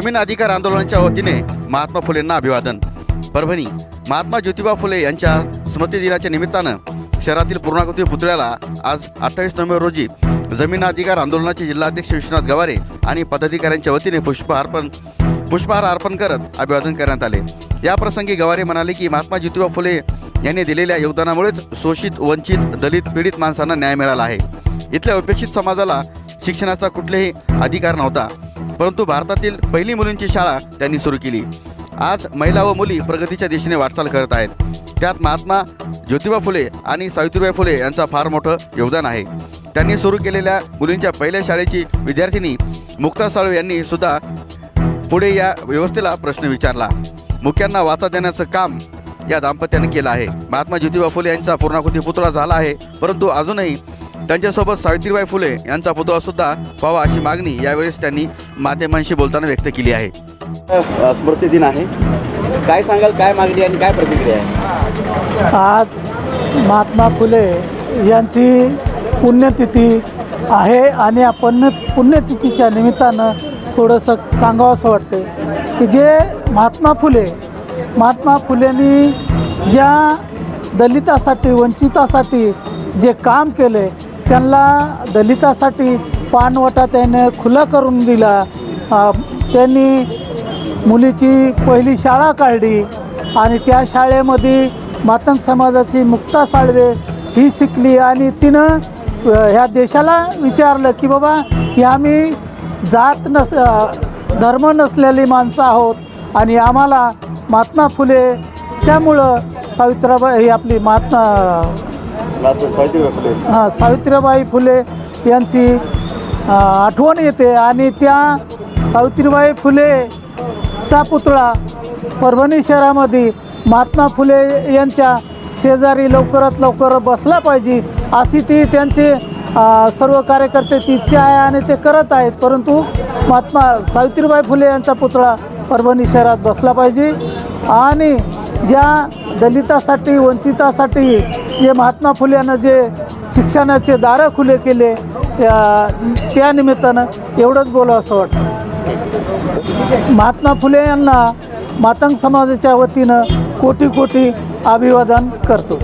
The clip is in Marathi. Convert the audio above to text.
जमीन अधिकार आंदोलनाच्या वतीने महात्मा फुलेंना अभिवादन. परभणी महात्मा ज्योतिबा फुले यांच्या स्मृतिदिनाच्या निमित्तानं शहरातील पूर्णाकृती पुतळ्याला आज अठ्ठावीस नोव्हेंबर रोजी जमीन अधिकार आंदोलनाचे जिल्हाध्यक्ष विश्वनाथ गवारे आणि पदाधिकाऱ्यांच्या वतीने पुष्पहार पुष्पहार अर्पण करत अभिवादन करण्यात आले. या प्रसंगी गवारे म्हणाले की महात्मा ज्योतिबा फुले यांनी दिलेल्या योगदानामुळेच शोषित वंचित दलित पीडित माणसांना न्याय मिळाला आहे. इथल्या उपेक्षित समाजाला शिक्षणाचा कुठलेही अधिकार नव्हता. परंतु भारतातील पहिली मुलींची शाळा त्यांनी सुरू केली. आज महिला व मुली प्रगतीच्या दिशेने वाटचाल करत आहेत. त्यात महात्मा ज्योतिबा फुले आणि सावित्रीबाई फुले यांचा फार मोठं योगदान आहे. त्यांनी सुरू केलेल्या मुलींच्या पहिल्या शाळेची विद्यार्थिनी मुक्ता साळवे यांनी सुद्धा पुढे या व्यवस्थेला प्रश्न विचारला. मुख्यांना वाचा देण्याचं काम या दाम्पत्याने केलं आहे. महात्मा ज्योतिबा फुले यांचा पूर्णाकृती पुतळा झाला आहे परंतु अजूनही त्यांच्यासोबत सावित्रीबाई फुले यांचा पुतळा सुद्धा व्हावा अशी मागणी यावेळेस त्यांनी माध्यमांशी बोलताना व्यक्त केली आहे. स्मृती दिन आहे. काय सांगाल काय मागणी आणि काय प्रतिक्रिया आहे? आज महात्मा फुले यांची पुण्यतिथी आहे आणि या पुण्य पुण्यतिथीच्या निमित्तानं थोडंसं सांगावं असं वाटते की जे महात्मा फुले महात्मा फुलेंनी ज्या दलितासाठी वंचितासाठी जे काम केले त्यांना दलितासाठी पानवटा त्याने खुला करून दिला. त्यांनी मुलीची पहिली शाळा काढली आणि त्या शाळेमध्ये मातंग समाजाची मुक्ता साळवे ही शिकली आणि तिनं ह्या देशाला विचारलं की बाबा की आम्ही जात नस धर्म नसलेली माणसं आहोत आणि आम्हाला महात्मा फुलेच्यामुळं सावित्राबाई ही आपली महात्मा हां सावित्रीबाई फुले यांची आठवण येते आणि त्या सावित्रीबाई फुलेचा पुतळा परभणी शहरामध्ये महात्मा फुले यांच्या शेजारी लवकरात लवकर बसला पाहिजे अशी ती त्यांचे सर्व कार्यकर्त्याची इच्छा आहे आणि ते करत आहेत. परंतु महात्मा सावित्रीबाई फुले यांचा पुतळा परभणी शहरात बसला पाहिजे आणि ज्या दलितासाठी वंचितासाठी जे महात्मा फुले यांना जे शिक्षणाचे दारं खुले केले त्या- त्या निमित्तानं एवढंच बोलावं असं वाटतं. महात्मा फुले यांना मातंग समाजाच्या वतीनं कोटी कोटी अभिवादन करतो.